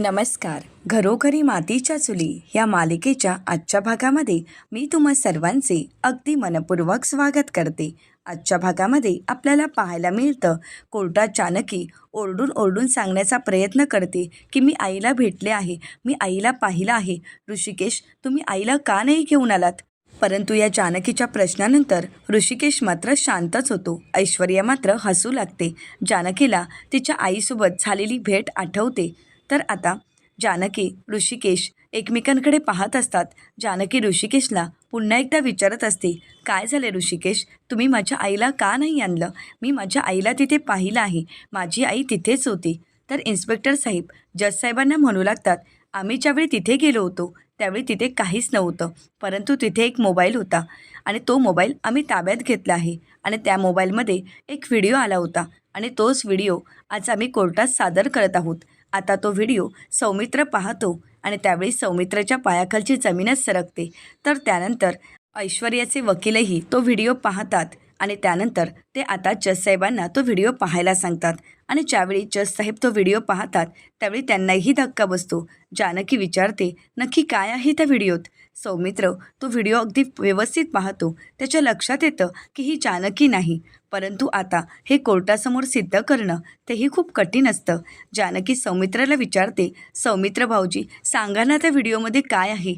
नमस्कार. घरोघरी मातीच्या चुली या मालिकेच्या आजच्या भागामध्ये मी तुम्हा सर्वांचे अगदी मनपूर्वक स्वागत करते. आजच्या भागामध्ये आपल्याला पाहायला मिळतं कोर्टात जानकी ओरडून ओरडून सांगण्याचा प्रयत्न करते की मी आईला भेटले आहे मी आईला पाहिलं आहे. ऋषिकेश तुम्ही आईला का नाही घेऊन आलात? परंतु या जानकीच्या प्रश्नानंतर ऋषिकेश मात्र शांतच होतो. ऐश्वर्या मात्र हसू लागते. जानकीला तिच्या आईसोबत झालेली भेट आठवते. तर आता जानकी ऋषिकेश एकमेकांकडे पाहत असतात. जानकी ऋषिकेशला पुन्हा एकदा विचारत असते काय झाले ऋषिकेश? तुम्ही माझ्या आईला का नाही आणलं? मी माझ्या आईला तिथे पाहिलं आहे. माझी आई तिथेच होती. तर इन्स्पेक्टर साहेब जज साहेबांना म्हणू लागतात आम्ही ज्यावेळी तिथे गेलो होतो त्यावेळी तिथे काहीच नव्हतं परंतु तिथे एक मोबाईल होता आणि तो मोबाईल आम्ही ताब्यात घेतला आहे आणि त्या मोबाईलमध्ये एक व्हिडिओ आला होता आणि तोच व्हिडिओ आज आम्ही कोर्टात सादर करत आहोत. आता तो व्हिडिओ सौमित्र पाहतो आणि त्यावेळी सौमित्राच्या पायाखालची जमीनच सरकते. तर त्यानंतर ऐश्वर्याचे वकीलही तो व्हिडिओ पाहतात आणि त्यानंतर ते आता जजसाहेबांना तो व्हिडिओ पाहायला सांगतात. आणि ज्यावेळी जजसाहेब तो व्हिडिओ पाहतात त्यावेळी त्यांनाही धक्का बसतो. जानकी विचारते नक्की काय आहे त्या व्हिडिओत? सौमित्र तो व्हिडिओ अगदी व्यवस्थित पाहतो. त्याच्या लक्षात येतं की ही जानकी नाही. परंतु आता हे कोर्टासमोर सिद्ध करणं तेही खूप कठीण असतं. जानकी सौमित्राला विचारते सौमित्र भाऊजी सांगा ना त्या व्हिडिओमध्ये काय आहे?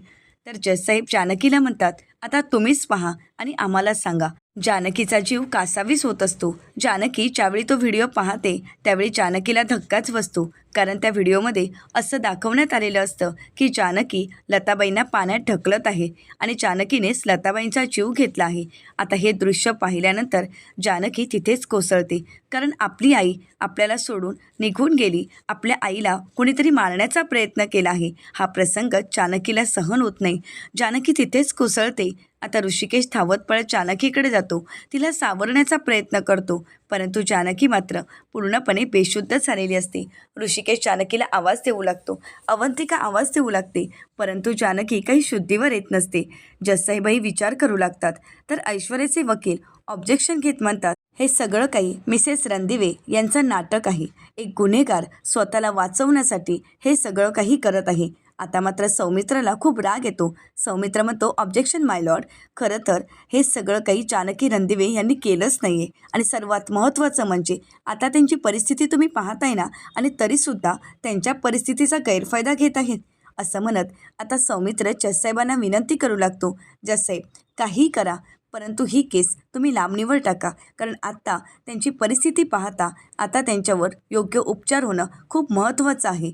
तर जसाहेब जानकीला म्हणतात आता तुम्हीच पहा आणि आम्हाला सांगा. जानकीचा जीव कासावीस होत असतो. जानकी ज्यावेळी तो व्हिडिओ पाहते त्यावेळी जानकीला धक्काच बसतो. कारण त्या व्हिडिओमध्ये असं दाखवण्यात आलेलं असतं की जानकी लताबाईंना पाण्यात ढकलत आहे आणि जानकीनेच लताबाईंचा जीव घेतला आहे. आता हे दृश्य पाहिल्यानंतर जानकी तिथेच कोसळते. कारण आपली आई आपल्याला सोडून निघून गेली. आपल्या आईला कुणीतरी मारण्याचा प्रयत्न केला आहे. हा प्रसंग जानकीला सहन होत नाही. जानकी तिथेच कोसळते. आता ऋषिकेश धावत पळत जानकीकडे जातो. तिला सावरण्याचा प्रयत्न करतो. परंतु जानकी मात्र पूर्णपणे बेशुद्ध झालेली असते. ऋषिकेश जानकीला आवाज देऊ लागतो. अवंतिका आवाज देऊ लागते परंतु जानकी काही शुद्धीवर येत नसते. जससाहेबही विचार करू लागतात तर ऐश्वर्याचे वकील ऑब्जेक्शन घेत म्हणतात हे सगळं काही मिसेस रणदिवे यांचं नाटक आहे. एक गुन्हेगार स्वतःला वाचवण्यासाठी हे सगळं काही करत आहे. आता मात्र सौमित्राला खूप राग येतो. सौमित्र म्हणतो ऑब्जेक्शन माय लॉर्ड खरं तर हे सगळं काही जानकी रणदिवे यांनी केलंच नाही आहे आणि सर्वात महत्त्वाचं म्हणजे आता त्यांची परिस्थिती तुम्ही पाहताय ना आणि तरीसुद्धा त्यांच्या परिस्थितीचा गैरफायदा घेत आहेत. असं म्हणत आता सौमित्र जससाहेबांना विनंती करू लागतो. जससाहेब काही करा परंतु ही केस तुम्ही लांबणीवर टाका. कारण आत्ता त्यांची परिस्थिती पाहता आता त्यांच्यावर योग्य उपचार होणं खूप महत्त्वाचं आहे.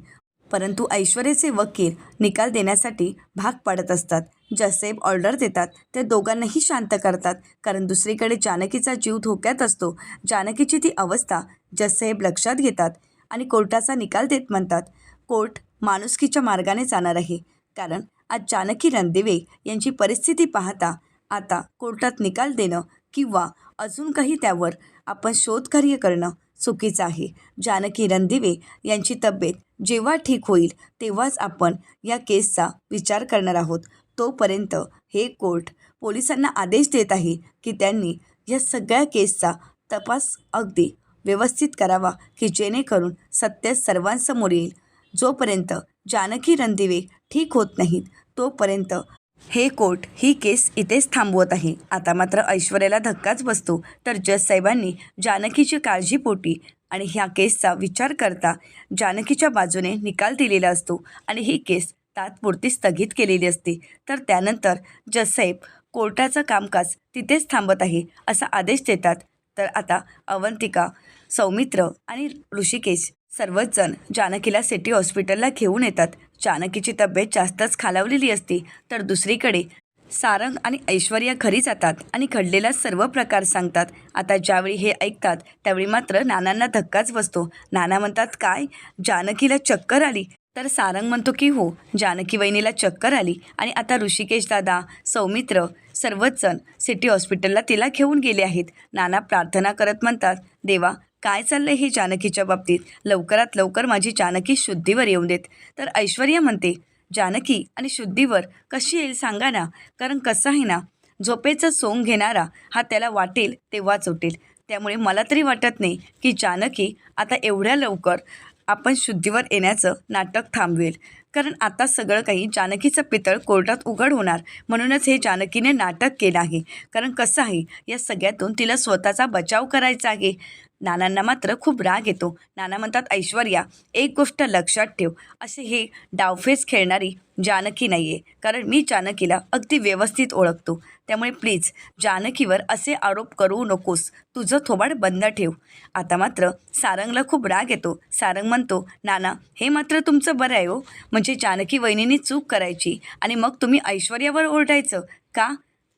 परंतु ऐश्वर्याचे वकील निकाल देण्यासाठी भाग पाडत असतात. जसेब ऑर्डर देतात ते दोघांनाही शांत करतात. कारण दुसरीकडे जानकीचा जीव धोक्यात असतो. जानकीची ती अवस्था जसेब लक्षात घेतात आणि कोर्टाचा निकाल देत म्हणतात कोर्ट माणुसकीच्या मार्गाने जाणार आहे. कारण आज जानकी रणदिवे यांची परिस्थिती पाहता आता कोर्टात निकाल देणं किंवा अजून काही त्यावर आपण शोधकार्य करणं चुकीचं आहे. जानकी रणदिवे यांची तब्येत जेव्हा ठीक होईल तेव्हाच आपण या केसचा विचार करणार आहोत. तोपर्यंत हे कोर्ट पोलिसांना आदेश देत आहे की त्यांनी या सगळ्या केसचा तपास अगदी व्यवस्थित करावा की जेणेकरून सत्य सर्वांसमोर येईल. जोपर्यंत जानकी रणदिवे ठीक होत नाहीत तोपर्यंत हे कोर्ट ही केस इथेच थांबवत आहे. आता मात्र ऐश्वर्याला धक्काच बसतो. तर जज साहेबांनी जानकीची काळजीपोटी आणि ह्या केसचा विचार करता जानकीच्या बाजूने निकाल दिलेला असतो आणि ही केस तात्पुरती स्थगित केलेली असते. तर त्यानंतर जजसाहेब कोर्टाचं कामकाज तिथेच थांबत आहे असा आदेश देतात. तर आता अवंतिका सौमित्र आणि ऋषिकेश सर्वच जण जानकीला सिटी हॉस्पिटलला घेऊन येतात. जानकीची तब्येत जास्तच खालावलेली असते तर दुसरीकडे सारंग आणि ऐश्वर्या घरी जातात आणि घडलेला सर्व प्रकार सांगतात. आता ज्यावेळी हे ऐकतात त्यावेळी मात्र नानांना धक्काच बसतो. नाना म्हणतात काय? जानकीला चक्कर आली? तर सारंग म्हणतो की हो जानकी वहिनीला चक्कर आली आणि आता ऋषिकेश दादा सौमित्र सर्वच जण सिटी हॉस्पिटलला तिला घेऊन गेले आहेत. नाना प्रार्थना करत म्हणतात देवा काय चाललंय हे जानकीच्या बाबतीत? लवकरात लवकर माझी जानकी शुद्धीवर येऊन देत. तर ऐश्वर्या म्हणते जानकी आणि शुद्धीवर कशी येईल सांगा ना. कारण कसं आहे ना झोपेचं सोंग घेणारा हा त्याला वाटेल तेव्हाच उठेल. त्यामुळे मला तरी वाटत नाही की जानकी आता एवढ्या लवकर आपण शुद्धीवर येण्याचं नाटक थांबवेल. कारण आता सगळं काही जानकीचं पितळ कोर्टात उघड होणार. म्हणूनच हे जानकीने नाटक केलं आहे. कारण कसं आहे या सगळ्यातून तिला स्वतःचा बचाव करायचा आहे. नानांना मात्र खूप राग येतो. नाना म्हणतात ऐश्वर्या एक गोष्ट लक्षात ठेव. असे हे डावफेस खेळणारी जानकी नाही आहे कारण मी जानकीला अगदी व्यवस्थित ओळखतो. त्यामुळे प्लीज जानकीवर असे आरोप करू नकोस. तुझं थोबाड बंद ठेव. आता मात्र सारंगला खूप राग येतो. सारंग म्हणतो नाना हे मात्र तुमचं बरं आहे हो. म्हणजे जानकी वहिनीने चूक करायची आणि मग तुम्ही ऐश्वर्यावर ओरडायचं. का?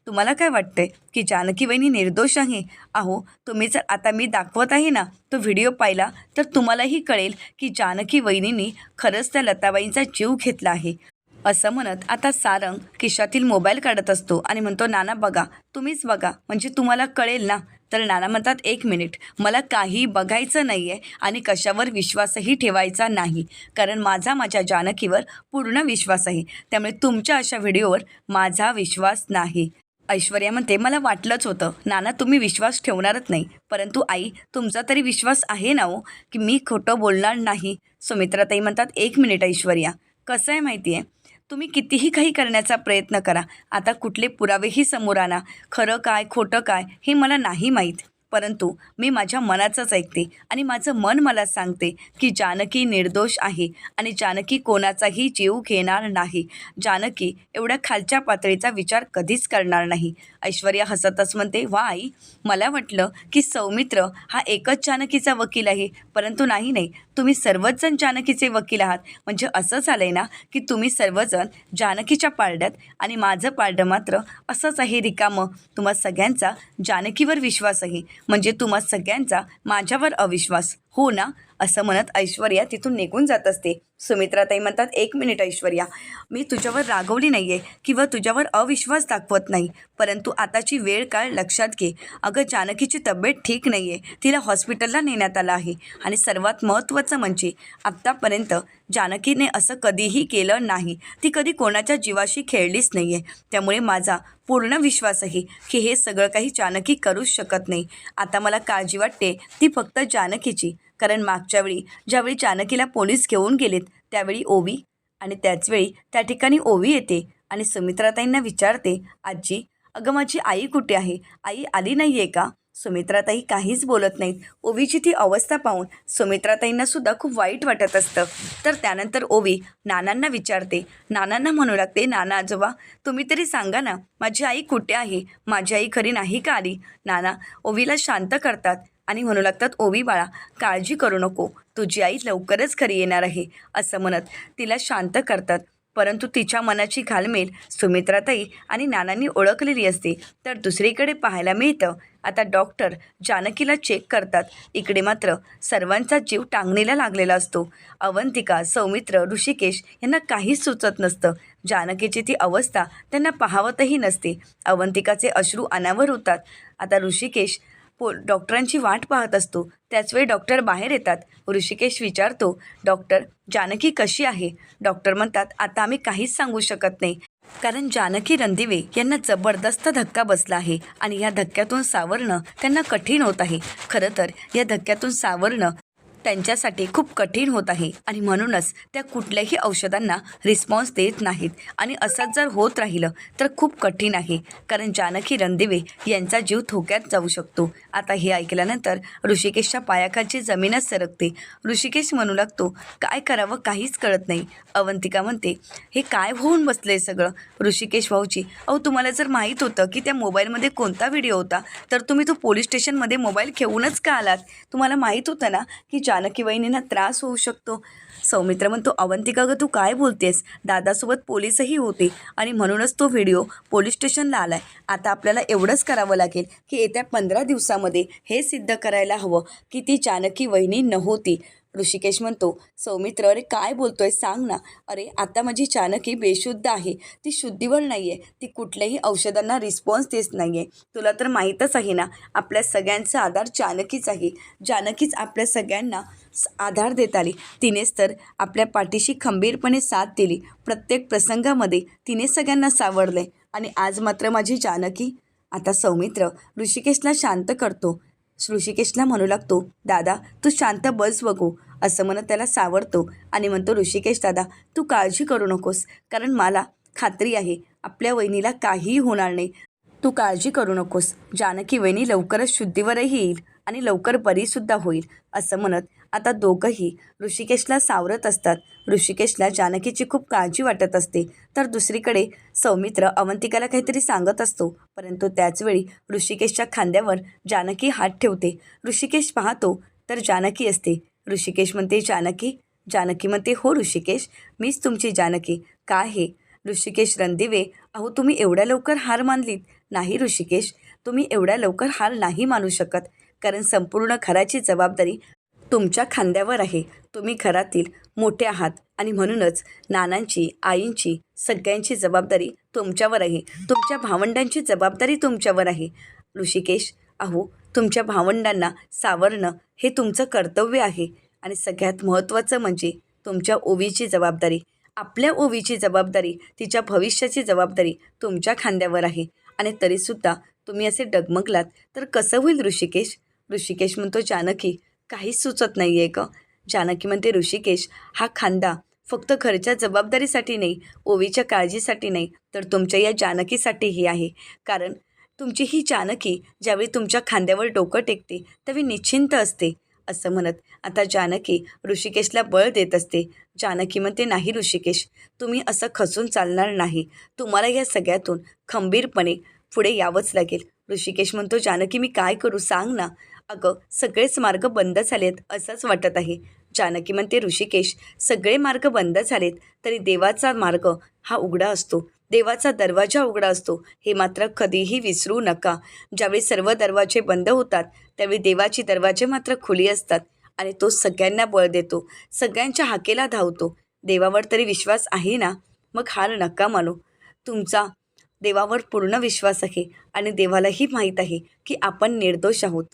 तुम्हाला काय वाटतंय? की जानकी वहिनी निर्दोष आहे? अहो तुम्ही जर आता मी दाखवत आहे ना तो व्हिडिओ पाहिला तर तुम्हालाही कळेल की जानकी वहिनींनी खरंच त्या लताबाईंचा जीव घेतला आहे. असं म्हणत आता सारंग खिशातील मोबाईल काढत असतो आणि म्हणतो नाना बघा तुम्हीच बघा म्हणजे तुम्हाला कळेल ना? तर नाना म्हणतात एक मिनिट मला काही बघायचं नाही आहे आणि कशावर विश्वासही ठेवायचा नाही. कारण माझा माझ्या जानकीवर पूर्ण विश्वास आहे. त्यामुळे तुमच्या अशा व्हिडिओवर माझा विश्वास नाही. ऐश्वर्या म्हणते मला वाटलंच होतं. नाना तुम्ही विश्वास ठेवणारच नाही. परंतु आई तुमचा तरी विश्वास आहे ना हो की मी खोटं बोलणार नाही. सुमित्राताई म्हणतात एक मिनिट ऐश्वर्या. कसं आहे माहिती आहे तुम्ही कितीही काही करण्याचा प्रयत्न करा. आता कुठले पुरावेही समोर आणा. खरं काय खोटं काय हे मला नाही माहीत. परंतु मी माझ्या मनाचंच ऐकते आणि माझं मन मला सांगते की जानकी निर्दोष आहे आणि जानकी कोणाचाही जीव घेणार नाही. जानकी एवढ्या खालच्या पातळीचा विचार कधीच करणार नाही. ऐश्वर्या हसतच म्हणते वा आई मला वाटलं की सौमित्र हा एकच जानकीचा वकील आहे. परंतु नाही नाही. तुम्ही सर्वच जण जानकीचे वकील आहात. म्हणजे असं झालं आहे ना की तुम्ही सर्वजण जानकीच्या पारड्यात आणि माझं पारडं मात्र असंच आहे रिकामं. तुम्हा सगळ्यांचा जानकीवर विश्वास आहे म्हणजे तुम्हा सगळ्यांचा माझ्यावर अविश्वास. हो ना? असं म्हणत ऐश्वर्या तिथून निघून जात असते. सुमित्राताई म्हणतात एक मिनिट ऐश्वर्या मी तुझ्यावर रागवली नाही आहे किंवा तुझ्यावर अविश्वास दाखवत नाही. परंतु आताची वेळ काळ लक्षात घे. अगं जानकीची तब्येत ठीक नाही आहे तिला हॉस्पिटलला नेण्यात आलं आहे. आणि सर्वात महत्त्वाचं म्हणजे आत्तापर्यंत जानकीने असं कधीही केलं नाही. ती कधी कोणाच्या जीवाशी खेळलीच नाही आहे त्यामुळे माझा पूर्ण विश्वास आहे की हे सगळं काही जानकी करूच शकत नाही. आता मला काळजी वाटते. ती फक्त जानकीची. कारण मागच्या वेळी ज्यावेळी जानकीला पोलीस घेऊन गेलेत त्यावेळी ओवी आणि त्याचवेळी त्या ठिकाणी ओवी येते आणि सुमित्राताईंना विचारते आजी अगं माझी आई कुठे आहे? आई आली नाही आहे का? सुमित्राताई काहीच बोलत नाहीत. ओवीची ती अवस्था पाहून सुमित्राताईंना सुद्धा खूप वाईट वाटत असतं. तर त्यानंतर ओवी नानांना विचारते. नानांना म्हणू लागते नाना आजोबा तुम्ही तरी सांगा ना माझी आई कुठे आहे? माझी आई खरी नाही का आली? नाना ओवीला शांत करतात. आणि म्हणू लागतात ओवी बाळा काळजी करू नको. तुझी आई लवकरच घरी येणार आहे. असं म्हणत तिला शांत करतात. परंतु तिच्या मनाची घालमेल सुमित्राताई आणि नानांनी ओळखलेली असते. तर दुसरीकडे पाहायला मिळतं आता डॉक्टर जानकीला चेक करतात. इकडे मात्र सर्वांचा जीव टांगणीला लागलेला असतो. अवंतिका सौमित्र ऋषिकेश यांना काहीच सुचत नसतं. जानकीची ती अवस्था त्यांना पाहावतही नसते. अवंतिकाचे अश्रू अनावर होतात. आता ऋषिकेश पो डॉक्टरांची वाट पाहत असतो. त्याचवेळी डॉक्टर बाहेर येतात. ऋषिकेश विचारतो डॉक्टर जानकी कशी आहे? डॉक्टर म्हणतात आता आम्ही काहीच सांगू शकत नाही. कारण जानकी रणदिवे यांना जबरदस्त धक्का बसला आहे आणि या धक्क्यातून सावरणं त्यांना कठीण होत आहे. खरं तर या धक्क्यातून सावरणं त्यांच्यासाठी खूप कठीण होत आहे. आणि म्हणूनच त्या कुठल्याही औषधांना रिस्पॉन्स देत नाहीत. आणि असंच जर होत राहिलं तर खूप कठीण आहे. कारण जानकी रणदिवे यांचा जीव धोक्यात जाऊ शकतो. आता हे ऐकल्यानंतर ऋषिकेशच्या पायाखालची जमीनच सरकते. ऋषिकेश म्हणू लागतो काय करावं काहीच कळत नाही. अवंतिका म्हणते हे काय होऊन बसले सगळं? ऋषिकेश भाऊजी अहो तुम्हाला जर माहीत होतं की त्या मोबाईलमध्ये कोणता व्हिडिओ होता तर तुम्ही तो पोलीस स्टेशनमध्ये मोबाईल घेऊनच का आलात? तुम्हाला माहीत होतं ना की जा जानकी वहिनींना त्रास होऊ शकतो. सौमित्र म्हणतो अवंतिका ग तू काय बोलतेस? दादासोबत पोलीसही होते आणि म्हणूनच तो व्हिडिओ पोलीस स्टेशनला आला आहे आता आपल्याला एवढंच करावं लागेल की येत्या पंधरा दिवसामध्ये हे सिद्ध करायला हवं की ती जानकी वहिनी नव्हती. ऋषिकेश म्हणतो सौमित्र अरे काय बोलतोय सांग ना. अरे आता माझी चाणकी बेशुद्ध आहे. ती शुद्धीवर नाही आहे ती कुठल्याही औषधांना रिस्पॉन्स देत नाही आहे तुला तर माहीतच आहे ना आपल्या सगळ्यांचा आधार चाणकीच आहे. जानकीच आपल्या सगळ्यांना आधार देत आली. तिनेच तर आपल्या पाठीशी खंबीरपणे साथ दिली. प्रत्येक प्रसंगामध्ये तिने सगळ्यांना सावरले. आणि आज मात्र माझी जानकी आता सौमित्र ऋषिकेशला शांत करतो. ऋषिकेशला म्हणू लागतो दादा तू शांत बस बघू. असं म्हणत त्याला सावरतो आणि म्हणतो ऋषिकेश दादा तू काळजी करू नकोस कारण मला खात्री आहे आपल्या वहिनीला काहीही होणार नाही. तू काळजी करू नकोस. जानकी वहिनी लवकरच शुद्धीवरही येईल आणि लवकर बरीसुद्धा होईल असं म्हणत आता दोघंही ऋषिकेशला सावरत असतात. ऋषिकेशला जानकीची खूप काळजी वाटत असते. तर दुसरीकडे सौमित्र अवंतिकाला काहीतरी सांगत असतो. परंतु त्याचवेळी ऋषिकेशच्या खांद्यावर जानकी हात ठेवते. ऋषिकेश पाहतो तर जानकी असते. ऋषिकेश म्हणते जानकी जानकी म्हणते हो ऋषिकेश मीच तुमची जानकी. का हे? ऋषिकेश रणदिवे अहो तुम्ही एवढ्या लवकर हार मानलीत. नाही ऋषिकेश तुम्ही एवढ्या लवकर हार नाही मानू शकत. कारण संपूर्ण घराची जबाबदारी तुमच्या खांद्यावर आहे. तुम्ही घरातील मोठे आहात आणि म्हणूनच नानांची आईंची सगळ्यांची जबाबदारी तुमच्यावर आहे. तुमच्या भावंडांची जबाबदारी तुमच्यावर आहे. ऋषिकेश अहो तुमच्या भावंडांना सावरणं हे तुमचं कर्तव्य आहे. आणि सगळ्यात महत्त्वाचं म्हणजे तुमच्या ओवीची जबाबदारी. आपल्या ओवीची जबाबदारी तिच्या भविष्याची जबाबदारी तुमच्या खांद्यावर आहे. आणि तरीसुद्धा तुम्ही असे डगमगलात तर कसं होईल ऋषिकेश? ऋषिकेश म्हणतो जानकी. काहीच सुचत नाही आहे का जानकी म्हणते ऋषिकेश हा खांदा फक्त घरच्या जबाबदारीसाठी नाही ओवीच्या काळजीसाठी नाही तर तुमच्या या जानकीसाठीही आहे. कारण तुमची ही जानकी ज्यावेळी तुमच्या खांद्यावर डोकं टेकते त्यावेळी निश्चिंत असते असं म्हणत. आता जानकी ऋषिकेशला बळ देत असते. जानकी म्हणते नाही ऋषिकेश तुम्ही असं खचून चालणार नाही. तुम्हाला या सगळ्यातून खंबीरपणे पुढे यावंच लागेल. ऋषिकेश म्हणतो जानकी मी काय करू सांग ना? अगं सगळेच मार्ग बंद झालेत असंच वाटत आहे. जानकी म्हणते ऋषिकेश सगळे मार्ग बंद झालेत तरी देवाचा मार्ग हा उघडा असतो. देवाचा दरवाजा उघडा असतो. हे मात्र कधीही विसरू नका. ज्यावेळी सर्व दरवाजे बंद होतात त्यावेळी देवाची दरवाजे मात्र खुली असतात आणि तो सगळ्यांना बळ देतो. सगळ्यांच्या हाकेला धावतो. देवावर तरी विश्वास आहे ना? मग हार नका मानू. तुमचा देवावर पूर्ण विश्वास आहे आणि देवालाही माहीत आहे की आपण निर्दोष आहोत.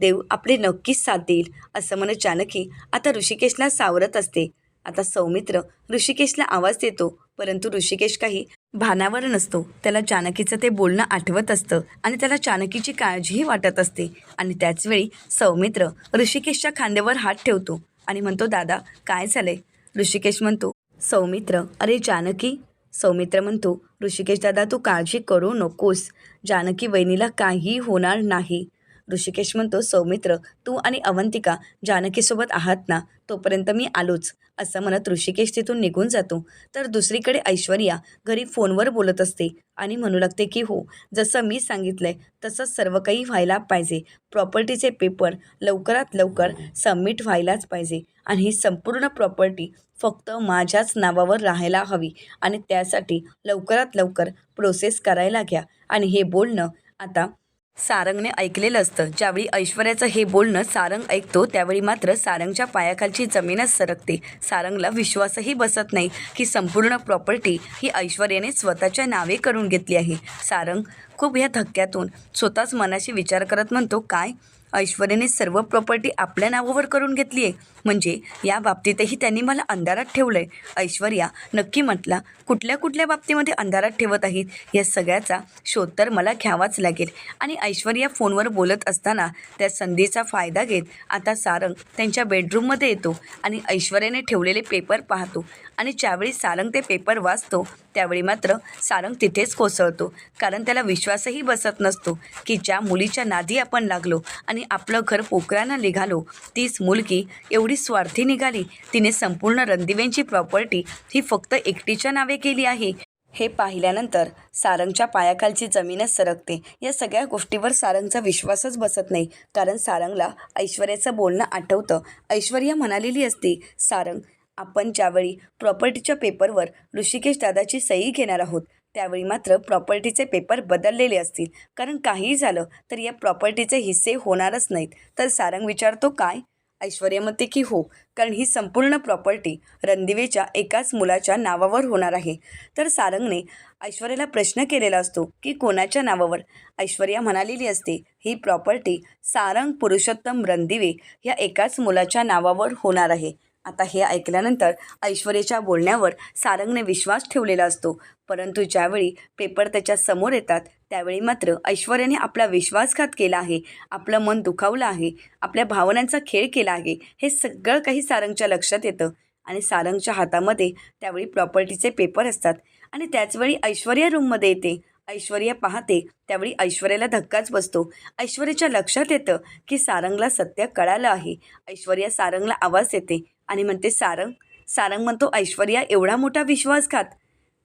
देव आपले नक्कीच साथ देईल असं म्हणत जानकी आता ऋषिकेशला सावरत असते. आता सौमित्र ऋषिकेशला आवाज देतो परंतु ऋषिकेश काही भानावर नसतो. त्याला जानकीचं ते बोलणं आठवत असतं आणि त्याला जानकीची काळजीही वाटत असते. आणि त्याचवेळी सौमित्र ऋषिकेशच्या खांद्यावर हात ठेवतो आणि म्हणतो दादा काय झालंय? ऋषिकेश म्हणतो सौमित्र अरे जानकी सौमित्र म्हणतो ऋषिकेश दादा तू काळजी करू नकोस. जानकी वहिनीला काही होणार नाही. ऋषिकेश म्हणतो सौमित्र तू आणि अवंतिका जानकीसोबत आहात ना? तोपर्यंत मी आलोच. असं म्हणत ऋषिकेश तिथून निघून जातो. तर दुसरीकडे ऐश्वर्या घरी फोनवर बोलत असते आणि म्हणू लागते की हो जसं मी सांगितलंय तसंच सर्व काही व्हायला पाहिजे. प्रॉपर्टीचे पेपर लवकरात लवकर सबमिट व्हायलाच पाहिजे. आणि ही संपूर्ण प्रॉपर्टी फक्त माझ्याच नावावर राहायला हवी आणि त्यासाठी लवकरात लवकर प्रोसेस करायला घ्या. आणि हे बोलणं आता सारंगने ऐकलेलं असतं. ज्यावेळी ऐश्वर्याचं हे बोलणं सारंग ऐकतो त्यावेळी मात्र सारंगच्या पायाखालची जमीनच सरकते. सारंगला विश्वासही बसत नाही की संपूर्ण प्रॉपर्टी ही ऐश्वर्याने स्वतःच्या नावे करून घेतली आहे. सारंग खूप ह्या धक्क्यातून स्वतःच मनाशी विचार करत म्हणतो काय? ऐश्वर्याने सर्व प्रॉपर्टी आपल्या नावावर करून घेतली आहे म्हणजे या बाबतीतही त्यांनी मला अंधारात ठेवलं आहे ऐश्वर्या नक्की म्हटला कुठल्या कुठल्या बाबतीमध्ये अंधारात ठेवत आहेत? या सगळ्याचा शोध तर मला घ्यावाच लागेल. आणि ऐश्वर्या फोनवर बोलत असताना त्या संधीचा फायदा घेत आता सारंग त्यांच्या बेडरूममध्ये येतो आणि ऐश्वर्याने ठेवलेले पेपर पाहतो. आणि ज्यावेळी सारंग ते पेपर वाचतो त्यावेळी मात्र सारंग तिथेच कोसळतो. कारण त्याला विश्वासही बसत नसतो की ज्या मुलीच्या नादी आपण लागलो आणि आपलं घर पोकरानं निघालो. तीच मुलगी एवढी स्वार्थी निघाली. तिने संपूर्ण रणदिवेंची प्रॉपर्टी ही फक्त एकटीच्या नावे केली आहे. हे पाहिल्यानंतर सारंगच्या पायाखालची जमीनच सरकते. या सगळ्या गोष्टीवर सारंगचा विश्वासच बसत नाही. कारण सारंगला ऐश्वर्याचं बोलणं आठवतं. ऐश्वर्या म्हणालेली असते सारंग आपण ज्यावेळी प्रॉपर्टीच्या पेपरवर ऋषिकेश दादाची सही घेणार आहोत त्यावेळी मात्र प्रॉपर्टीचे पेपर बदललेले असतील. कारण काहीही झालं तर या प्रॉपर्टीचे हिस्से होणारच नाहीत. तर सारंग विचारतो काय? ऐश्वर्या म्हणते की हो कारण ही संपूर्ण प्रॉपर्टी रणदिवेच्या एकाच मुलाच्या नावावर होणार आहे. तर सारंगने ऐश्वर्याला प्रश्न केलेला असतो की कोणाच्या नावावर? ऐश्वर्या म्हणालेली असते ही प्रॉपर्टी सारंग पुरुषोत्तम रणदिवे या एकाच मुलाच्या नावावर होणार आहे. आता हे ऐकल्यानंतर ऐश्वर्याच्या बोलण्यावर सारंगने विश्वास ठेवलेला असतो. परंतु ज्यावेळी पेपर त्याच्यासमोर येतात त्यावेळी मात्र ऐश्वर्याने आपला विश्वासघात केला आहे आपलं मन दुखावलं आहे आपल्या भावनांचा खेळ केला आहे हे सगळं काही सारंगच्या लक्षात येतं. आणि सारंगच्या हातामध्ये त्यावेळी प्रॉपर्टीचे पेपर असतात आणि त्याचवेळी ऐश्वर्या रूममध्ये येते. ऐश्वर्या पाहते त्यावेळी ऐश्वर्याला धक्काच बसतो. ऐश्वर्याच्या लक्षात येतं की सारंगला सत्य कळालं आहे. ऐश्वर्या सारंगला आवाज येते आणि म्हणते सारंग सारंग म्हणतो ऐश्वर्या एवढा मोठा विश्वासघात.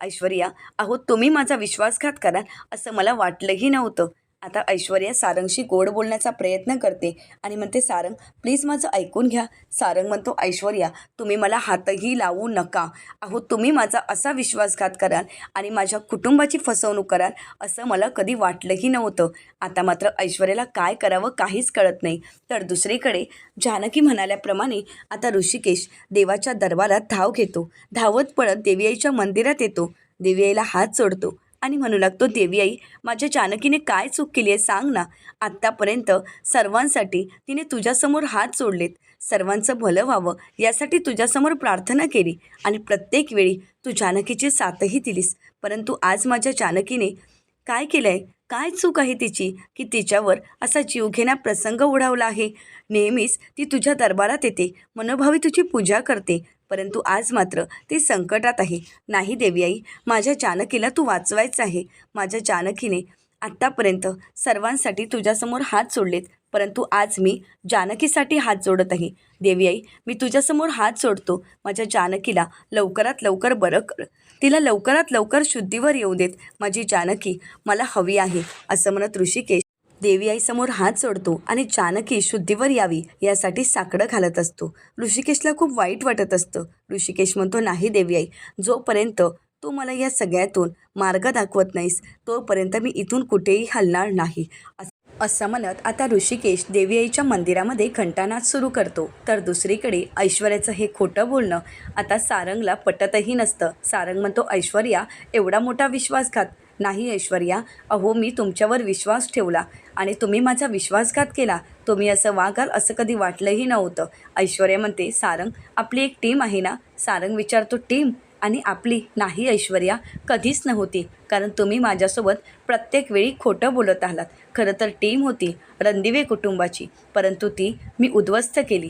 ऐश्वर्या अहो तुम्ही माझा विश्वासघात कराल असं मला वाटलंही नव्हतं. आता ऐश्वर्या सारंगशी गोड बोलण्याचा प्रयत्न करते आणि म्हणते सारंग प्लीज माझं ऐकून घ्या. सारंग म्हणतो ऐश्वर्या तुम्ही मला हातही लावू नका. अहो तुम्ही माझा असा विश्वासघात कराल आणि माझ्या कुटुंबाची फसवणूक कराल असं मला कधी वाटलंही नव्हतं. आता मात्र ऐश्वर्याला काय करावं काहीच कळत नाही. तर दुसरीकडे जानकी म्हणाल्याप्रमाणे आता ऋषिकेश देवाच्या दरबारात धाव घेतो. धावत पळत देवीआईच्या मंदिरात येतो. देवीआईला हात सोडतो आणि म्हणू लागतो देवी आई माझ्या जानकीने काय चूक केली आहे सांग ना. आत्तापर्यंत सर्वांसाठी तिने तुझ्यासमोर हात सोडलेत सर्वांचं भलं व्हावं यासाठी तुझ्यासमोर प्रार्थना केली आणि प्रत्येक वेळी तू जानकीची साथही दिलीस. परंतु आज माझ्या जानकीने काय केलं आहे काय चूक आहे तिची की तिच्यावर असा जीवघेणा प्रसंग ओढावला आहे? नेहमीच ती तुझ्या दरबारात येते. मनोभावी तुझी पूजा करते. परंतु आज मात्र ती संकटात आहे. नाही देवी आई माझ्या जानकीला तू वाचवायचं आहे. माझ्या जानकीने आत्तापर्यंत सर्वांसाठी तुझ्यासमोर हात सोडलेत परंतु आज मी जानकीसाठी हात जोडत आहे. देवी आई मी तुझ्यासमोर हात जोडतो. माझ्या जानकीला लवकरात लवकर बरं कर. तिला लवकरात लवकर शुद्धीवर येऊ देत. माझी जानकी मला हवी आहे असं म्हणत ऋषिकेश देवी आईसमोर हात जोडतो आणि जानकी शुद्धीवर यावी यासाठी साकडं घालत असतो. ऋषिकेशला खूप वाईट वाटत असतं. ऋषिकेश म्हणतो नाही देवी आई जोपर्यंत तू मला या सगळ्यातून मार्ग दाखवत नाहीस तोपर्यंत मी इथून कुठेही हलणार नाही. असं म्हणत आता ऋषिकेश देवी आईच्या मंदिरामध्ये घंटानाद सुरू करतो. तर दुसरीकडे ऐश्वर्याचं हे खोटं बोलणं आता सारंगला पटतही नसतं. सारंग म्हणतो ऐश्वर्या एवढा मोठा विश्वासघात नाही ऐश्वर्या. अहो मी तुमच्यावर विश्वास ठेवला. आणि तुम्ही माझा विश्वासघात केला. तुम्ही असं वागाल असं कधी वाटलंही नव्हतं. ऐश्वर्या म्हणते सारंग आपली एक टीम आहे ना? सारंग विचारतो टीम आणि आपली नाही ऐश्वर्या. कधीच नव्हती. कारण तुम्ही माझ्यासोबत प्रत्येक वेळी खोटं बोलत आलात. खरं तर टीम होती रणदिवे कुटुंबाची. परंतु ती मी उद्ध्वस्त केली.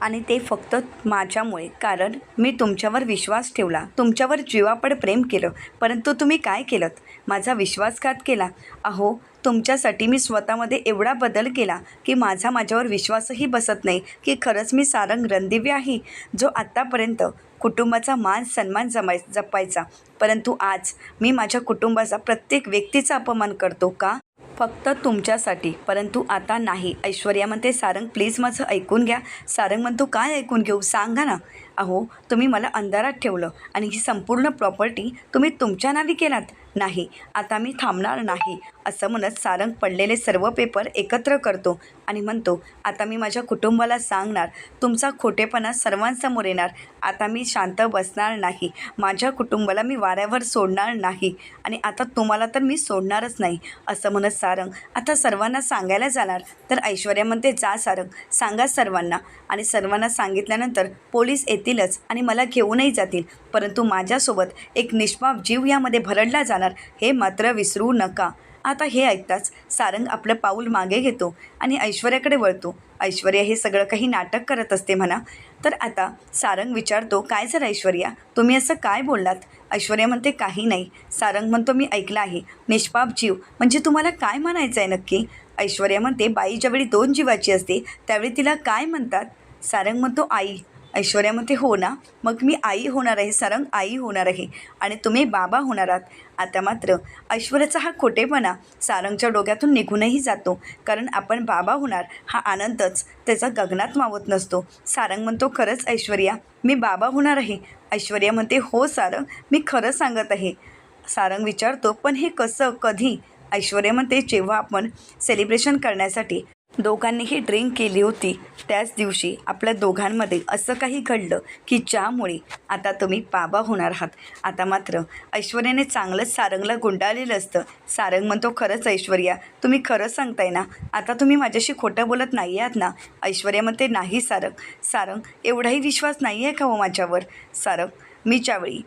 आणि ते फक्त माझ्यामुळे. कारण मी तुमच्यावर विश्वास ठेवला. तुमच्यावर जीवापड प्रेम केलं. परंतु तुम्ही काय केलं माझा विश्वासघात केला. अहो तुमच्यासाठी मी स्वतःमध्ये एवढा बदल केला की माझा माझ्यावर विश्वासही बसत नाही की खरंच मी सारंग रणदिव्य आहे जो आत्तापर्यंत कुटुंबाचा मान सन्मान जमाय जपायचा. परंतु आज मी माझ्या कुटुंबाचा प्रत्येक व्यक्तीचा अपमान करतो का? फक्त तुमच्यासाठी परंतु आता नाही. ऐश्वर्या म्हणते सारंग प्लीज माझं ऐकून घ्या. सारंग म्हणतो काय ऐकून घेऊ? सांगा ना. अहो तुम्ही मला अंधारात ठेवलं आणि ही संपूर्ण प्रॉपर्टी तुम्ही तुमच्या नावी केलात. नाही आता मी थांबणार नाही. असं म्हणत सारंग पडलेले सर्व पेपर एकत्र करतो आणि म्हणतो आता मी माझ्या कुटुंबाला सांगणार तुमचा खोटेपणा सर्वांसमोर येणार. आता मी शांत बसणार नाही. माझ्या कुटुंबाला मी वाऱ्यावर सोडणार नाही. आणि आता तुम्हाला तर मी सोडणारच नाही असं म्हणत सारंग. आता सर्वांना सांगायला जाणार? तर ऐश्वर्या म्हणते जा सारंग सांगा सर्वांना. आणि सर्वांना सांगितल्यानंतर पोलीस येतीलच आणि मला घेऊनही जातील. परंतु माझ्यासोबत एक निष्पाप जीव यामध्ये भरडला जाणार हे मात्र विसरू नका. आता हे ऐकताच सारंग आपलं पाऊल मागे घेतो आणि ऐश्वर्याकडे वळतो. ऐश्वर्या हे सगळं काही नाटक करत असते म्हणा. तर आता सारंग विचारतो काय सर ऐश्वर्या? तुम्ही असं काय बोललात? ऐश्वर्या म्हणते काही नाही. सारंग म्हणतो मी ऐकलं आहे. निष्पाप जीव. म्हणजे तुम्हाला काय म्हणायचं आहे नक्की? ऐश्वर्या म्हणते बाई ज्यावेळी दोन जीवाची असते त्यावेळी तिला काय म्हणतात? सारंग म्हणतो आई ऐश्वर्या म्हणते हो ना? मग मी आई होणार आहे सारंग आई होणार आहे आणि तुम्ही बाबा होणार आहात. आता मात्र ऐश्वर्याचा हा खोटेपणा सारंगच्या डोक्यातून निघूनही जातो. कारण आपण बाबा होणार हा आनंदच त्याचा गगनात मावत नसतो. सारंग म्हणतो खरंच ऐश्वर्या मी बाबा होणार आहे. ऐश्वर्या म्हणते हो सारंग मी खरं सांगत आहे. सारंग विचारतो पण हे कसं कधी? ऐश्वर्या म्हणते जेव्हा आपण सेलिब्रेशन करण्यासाठी दोघांनीही ड्रिंक केली होती. त्याच दिवशी आपल्या दोघांमध्ये असं काही घडलं की ज्यामुळे आता तुम्ही बाबा होणार आहात. आता मात्र ऐश्वर्याने चांगलंच सारंगला गुंडाळलेलं असतं. सारंग म्हणतो खरंच ऐश्वर्या तुम्ही खरं सांगताय ना? आता तुम्ही माझ्याशी खोटं बोलत नाही आहात ना? ऐश्वर्या म्हणते नाही सारंग. सारंग एवढाही विश्वास नाही आहे का हो माझ्यावर? सारंग मी ज्यावेळी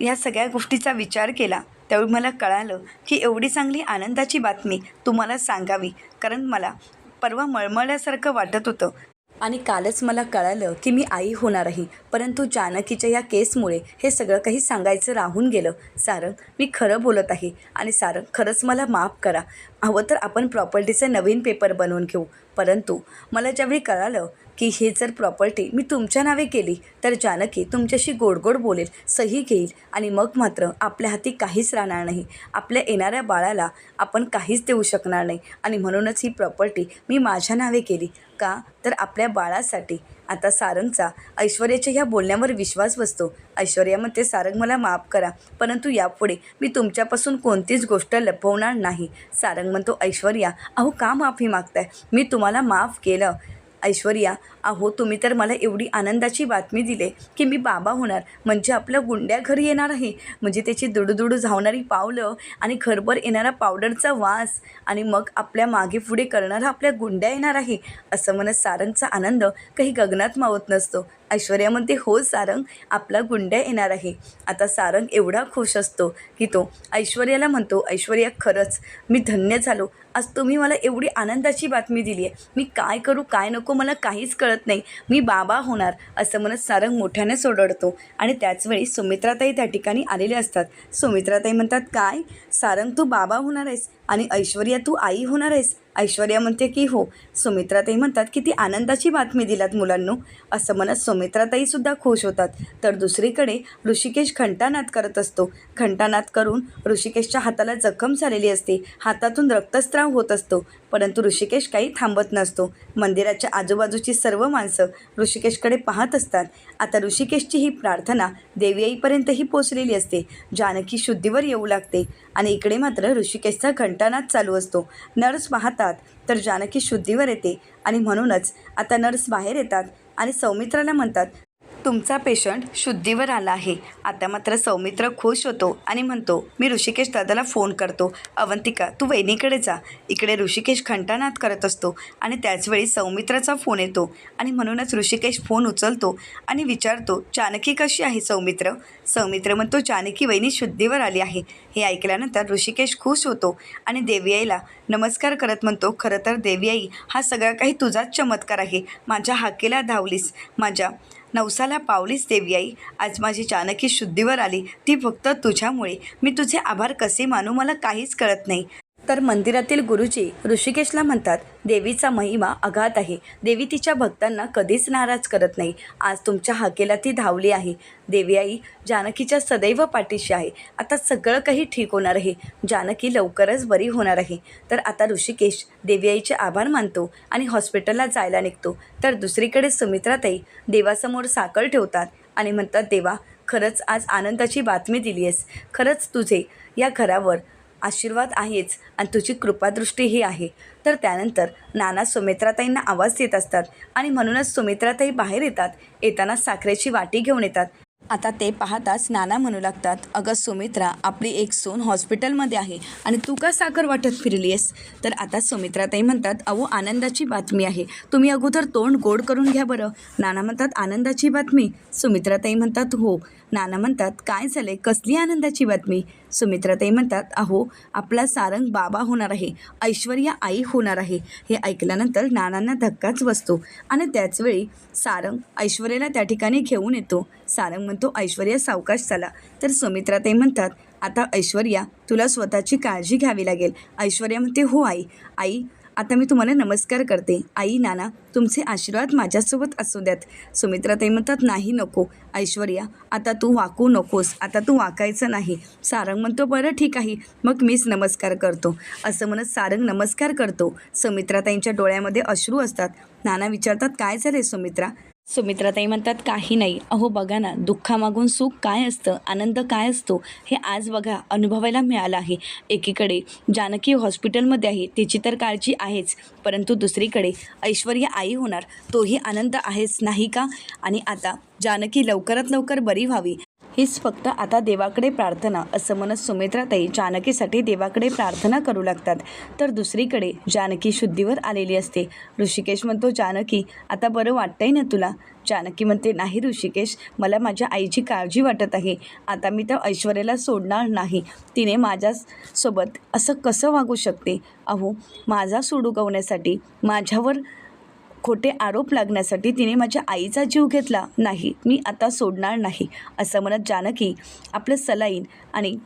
ह्या सगळ्या गोष्टीचा विचार केला त्यावेळी मला कळालं की एवढी चांगली आनंदाची बातमी तुम्हाला सांगावी. कारण मला परवा मळमळल्यासारखं वाटत होतं. आणि कालच मला कळालं की मी आई होणार आहे परंतु जानकीच्या या केसमुळे हे सगळं काही सांगायचं राहून गेलं. सारंग मी खरं बोलत आहे. आणि सारंग खरंच मला माफ करा. हवं तर आपण प्रॉपर्टीचे नवीन पेपर बनवून घेऊ. परंतु मला ज्यावेळी कळालं की हे जर प्रॉपर्टी मी तुमच्या नावे केली तर जानकी तुमच्याशी गोड गोड बोलेल सही घेईल आणि मग मात्र आपल्या हाती काहीच राहणार नाही. आपल्या येणाऱ्या बाळाला आपण काहीच देऊ शकणार नाही. आणि म्हणूनच ही प्रॉपर्टी मी माझ्या नावे केली. का? तर आपल्या बाळासाठी आता सारंगचा. ऐश्वर्याच्या ह्या बोलण्यावर विश्वास बसतो. ऐश्वर्या म्हणते सारंग मला माफ करा परंतु यापुढे मी तुमच्यापासून कोणतीच गोष्ट लपवणार नाही. सारंग म्हणतो ऐश्वर्या अहो का माफी मागताय? मी तुम्हाला माफ केलं. ऐश्वर्या अहो तुम्ही तर मला एवढी आनंदाची बातमी दिली की मी बाबा होणार. म्हणजे आपल्या गुंड्या घरी येणार आहे. म्हणजे त्याची दुडूदुडू धावणारी पावलं आणि घरभर येणारा पावडरचा वास. आणि मग आपल्या मागे पुढे करणारा आपल्या गुंड्या येणार आहे. असं म्हणत सारंगचा आनंद काही गगनात मावत नसतो. ऐश्वर्या म्हणते हो सारंग आपला गुंड्या येणार आहे. आता सारंग एवढा खुश असतो की तो ऐश्वर्याला म्हणतो ऐश्वर्या खरंच मी धन्य झालो. आज तुम्ही मला एवढी आनंदाची बातमी दिली आहे. मी काय करू काय नको मला काहीच कळत नाही. मी बाबा होणार असं म्हणत सारंग मोठ्याने सोडवतो आणि त्याचवेळी सुमित्राताई त्या ठिकाणी आलेले असतात. सुमित्राताई म्हणतात काय? सारंग तू बाबा होणार आहेस? आणि ऐश्वर्या तू आई होणार आहेस. ऐश्वर्या म्हणते की हो. सुमित्राताई म्हणतात की ती आनंदाची बातमी दिलात मुलांनो. असं म्हणत सुमित्राताईसुद्धा खुश होतात. तर दुसरीकडे ऋषिकेश घंटानाद करत असतो. घंटानाद करून ऋषिकेशच्या हाताला जखम झालेली असते. हातातून रक्तस्त्राव होत असतो. परंतु ऋषिकेश काही थांबत नसतो. मंदिराच्या आजूबाजूची सर्व माणसं ऋषिकेशकडे पाहत असतात. आता ऋषिकेशची ही प्रार्थना देवी आईपर्यंतही पोचलेली असते. जानकी शुद्धीवर येऊ लागते. आणि इकडे मात्र ऋषिकेशचा घंटानाद चालू असतो. नर्स पाहतात तर जानकी शुद्धीवर येते आणि म्हणूनच आता नर्स बाहेर येतात आणि सौमित्राला म्हणतात तुमचा पेशंट शुद्धीवर आला आहे. आता मात्र सौमित्र खुश होतो आणि म्हणतो मी ऋषिकेश दादाला फोन करतो. अवंतिका तू वहिनीकडे जा. इकडे ऋषिकेश घंटानाद करत असतो आणि त्याचवेळी सौमित्राचा फोन येतो आणि म्हणूनच ऋषिकेश फोन उचलतो आणि विचारतो जानकी कशी आहे सौमित्र? सौमित्र म्हणतो जानकी वहिनी शुद्धीवर आली आहे. हे ऐकल्यानंतर ऋषिकेश खुश होतो आणि देवी आईला नमस्कार करत म्हणतो खरं तर देवी आई हा सगळा काही तुझाच चमत्कार आहे. माझ्या हाकेला धावलीस. माझ्या नवसाला पावलीस देवी आई आज माझी जानकी शुद्धीवर आली. ती फक्त तुझ्यामुळे. मी तुझे आभार कसे मानू मला काहीच कळत नाही. तर मंदिरातील गुरुजी ऋषिकेशला म्हणतात देवीचा महिमा अगाध आहे. देवी तिच्या भक्तांना कधीच नाराज करत नाही. आज तुमच्या हाकेला ती धावली आहे. देवी आई जानकीच्या सदैव पाठीशी आहे. आता सगळं काही ठीक होणार आहे. जानकी लवकरच बरी होणार आहे. तर आता ऋषिकेश देवी आईचे आभार मानतो आणि हॉस्पिटलला जायला निघतो. तर दुसरीकडे सुमित्राताई देवासमोर साखर ठेवतात आणि म्हणतात देवा खरंच आज आनंदाची बातमी दिली आहेस खरंच तुझे या घरावर आशीर्वाद आहेच आणि तुझी कृपादृष्टीही आहे. तर त्यानंतर नाना सुमित्राताईंना आवाज देत असतात आणि म्हणूनच सुमित्राताई बाहेर येतात. येताना साखरेची वाटी घेऊन येतात. आता ते पाहताच नाना म्हणू लागतात अगं सुमित्रा आपली एक सून हॉस्पिटलमध्ये आहे आणि तू का साखर वाटत फिरली आहेस तर आता सुमित्राताई म्हणतात अहो आनंदाची बातमी आहे. तुम्ही अगोदर तोंड गोड करून घ्या बरं. नाना म्हणतात आनंदाची बातमी? सुमित्राताई म्हणतात हो. नाना म्हणतात काय झाले कसली आनंदाची बातमी? सुमित्राताई म्हणतात अहो आपला सारंग बाबा होणार आहे ऐश्वर्या आई होणार आहे. हे ऐकल्यानंतर नानांना धक्काच बसतो आणि त्याचवेळी सारंग ऐश्वर्याला त्या ठिकाणी घेऊन येतो. सारंग म्हणतो ऐश्वर्या सावकाश चला. तर सुमित्राताई म्हणतात आता ऐश्वर्या तुला स्वतःची काळजी घ्यावी लागेल. ऐश्वर्या म्हणते हो आई. आई आता मी तुम्हाला नमस्कार करते. आई नाना तुमचे आशीर्वाद माझ्यासोबत असू द्यात. सुमित्राताई म्हणतात नाही नको ऐश्वर्या आता तू वाकू नकोस आता तू वाकायचं नाही. सारंग म्हणतो बरं ठीक आहे मग मीच नमस्कार करतो. असं म्हणत सारंग नमस्कार करतो. सुमित्राताईंच्या डोळ्यामध्ये अश्रू असतात. नाना विचारतात काय झाले सुमित्रा? सुमित्राताई म्हणतात काही नाही. अहो बघा ना दुःखामागून सुख काय असतं? आनंद काय असतो? हे आज बघा अनुभवायला मिळालं आहे. एकीकडे जानकी हॉस्पिटलमध्ये आहे तिची तर काळजी आहेच. परंतु दुसरीकडे ऐश्वर्या आई होणार तोही आनंद आहेच नाही का? आणि आता जानकी लवकरात लवकर बरी व्हावी. हीच फक्त आता देवाकडे प्रार्थना असं म्हणत सुमित्राताई जानकीसाठी देवाकडे प्रार्थना करू लागतात. तर दुसरीकडे जानकी शुद्धीवर आलेली असते. ऋषिकेश म्हणतो जानकी आता बरं वाटतंय ना तुला? जानकी म्हणते नाही ऋषिकेश मला माझ्या आईची काळजी वाटत आहे. आता मी त्या ऐश्वर्याला सोडणार नाही. तिने माझ्यासोबत असं कसं वागू शकते? अहो माझा सूड उगवण्यासाठी माझ्यावर खोटे आरोप लागण्यासाठी तिने माझ्या आईचा जीव घेतला. नाही मी आता सोडणार नाही असं म्हणत जानकी आपलं सलाईन आणि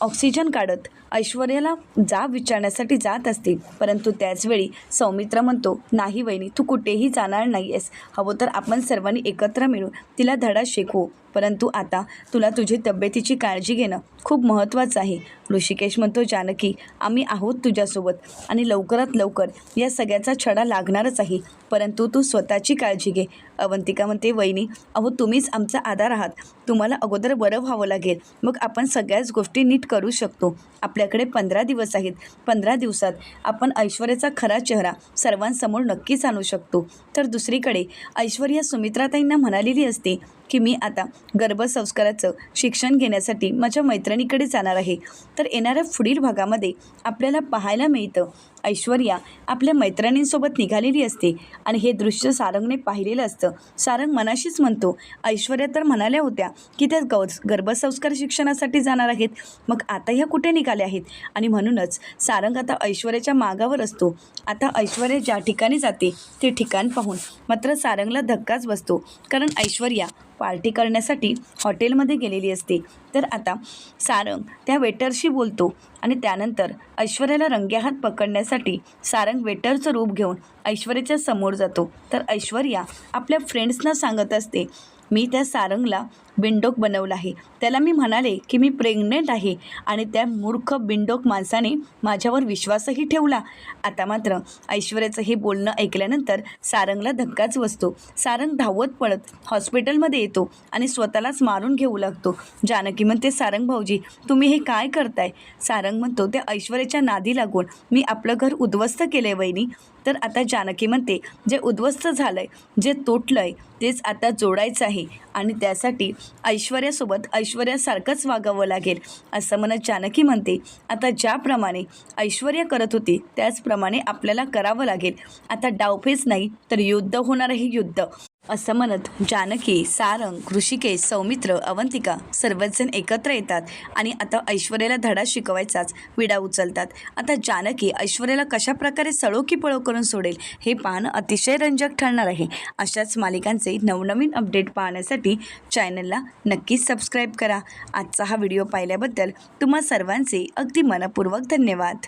ऑक्सिजन काढत ऐश्वर्याला जा विचारण्यासाठी जात असते. परंतु त्याचवेळी सौमित्र म्हणतो नाही वहिनी तू कुठेही जाणार नाही आहेस हवं तर आपण सर्वांनी एकत्र मिळून तिला धडा शिकवू. परंतु आता तुला तुझी तब्येतीची काळजी घेणं खूप महत्त्वाचं आहे. ऋषिकेश म्हणतो जानकी आम्ही आहोत तुझ्यासोबत आणि लवकरात लवकर या सगळ्याचा छडा लागणारच आहे. परंतु तू स्वतःची काळजी घे. अवंतिका म्हणते वहिनी अहो तुम्हीच आमचा आधार आहात. तुम्हाला अगोदर बरं व्हावं लागेल. मग आपण सगळ्याच गोष्टी नीट करू शकतो. आपल्याकडे पंधरा दिवस आहेत. पंधरा दिवसात आपण ऐश्वर्याचा खरा चेहरा सर्वांसमोर नक्कीच आणू शकतो. तर दुसरीकडे ऐश्वर्या सुमित्राताईंना म्हणालेली असते की मी आता गर्भसंस्काराचं शिक्षण घेण्यासाठी माझ्या मैत्रिणीकडे जाणार आहे. तर येणाऱ्या पुढील भागामध्ये आपल्याला पाहायला मिळतं. ऐश्वर्या आपल्या मैत्रिणींसोबत निघालेली असते आणि हे दृश्य सारंगने पाहिलेलं असतं. सारंग मनाशीच म्हणतो ऐश्वर्या तर म्हणाल्या होत्या की त्या गौ गर्भसंस्कार शिक्षणासाठी जाणार आहेत. मग आता ह्या कुठे निघाल्या आहेत? आणि म्हणूनच सारंग आता ऐश्वर्याच्या मागावर असतो. आता ऐश्वर्या ज्या ठिकाणी जाते ते ठिकाण पाहून मात्र सारंगला धक्काच बसतो. कारण ऐश्वर्या पार्टी करण्यासाठी हॉटेलमध्ये गेलेली असते. तर आता सारंग त्या वेटरशी बोलतो आणि त्यानंतर ऐश्वर्याला रंग्याहात पकडण्यासाठी सारंग वेटरचं रूप घेऊन ऐश्वर्याच्या समोर जातो. तर ऐश्वर्या आपल्या फ्रेंड्सना सांगत असते मी त्या सारंगला बिंडोक बनवलं आहे. त्याला मी म्हणाले की मी प्रेग्नेंट आहे आणि त्या मूर्ख बिंडोक माणसाने माझ्यावर विश्वासही ठेवला. आता मात्र ऐश्वर्याचं हे बोलणं ऐकल्यानंतर सारंगला धक्काच बसतो. सारंग धावत पळत हॉस्पिटलमध्ये येतो आणि स्वतःलाच मारून घेऊ लागतो. जानकी म्हणते सारंग भाऊजी तुम्ही हे काय करताय? सारंग म्हणतो त्या ऐश्वर्याच्या नादी लागून मी आपलं घर उद्ध्वस्त केलं आहे वहिनी. तर आता जानकी म्हणते जे उद्ध्वस्त झालं आहे जे तुटलं आहे तेच आता जोडायचं आहे आणि त्यासाठी ऐश्वर्यासोबत ऐश्वर्यासारखंच वागावं लागेल असं म्हणत जानकी म्हणते. आता ज्याप्रमाणे ऐश्वर्या करत होती त्याचप्रमाणे आपल्याला करावं लागेल. आता डावफेच नाही तर युद्ध होणार हे युद्ध. असं म्हणत जानकी सारंग ऋषिकेश सौमित्र अवंतिका सर्वच जण एकत्र येतात आणि आता ऐश्वर्याला धडा शिकवायचाच विडा उचलतात. आता जानकी ऐश्वर्याला कशा प्रकारे सळो की पळो करून सोडेल हे पाहणं अतिशय रंजक ठरणार आहे. अशाच मालिकांचे नवनवीन अपडेट पाहण्यासाठी चॅनलला नक्कीच सबस्क्राईब करा. आजचा हा व्हिडिओ पाहिल्याबद्दल तुम्हा सर्वांचे अगदी मनपूर्वक धन्यवाद.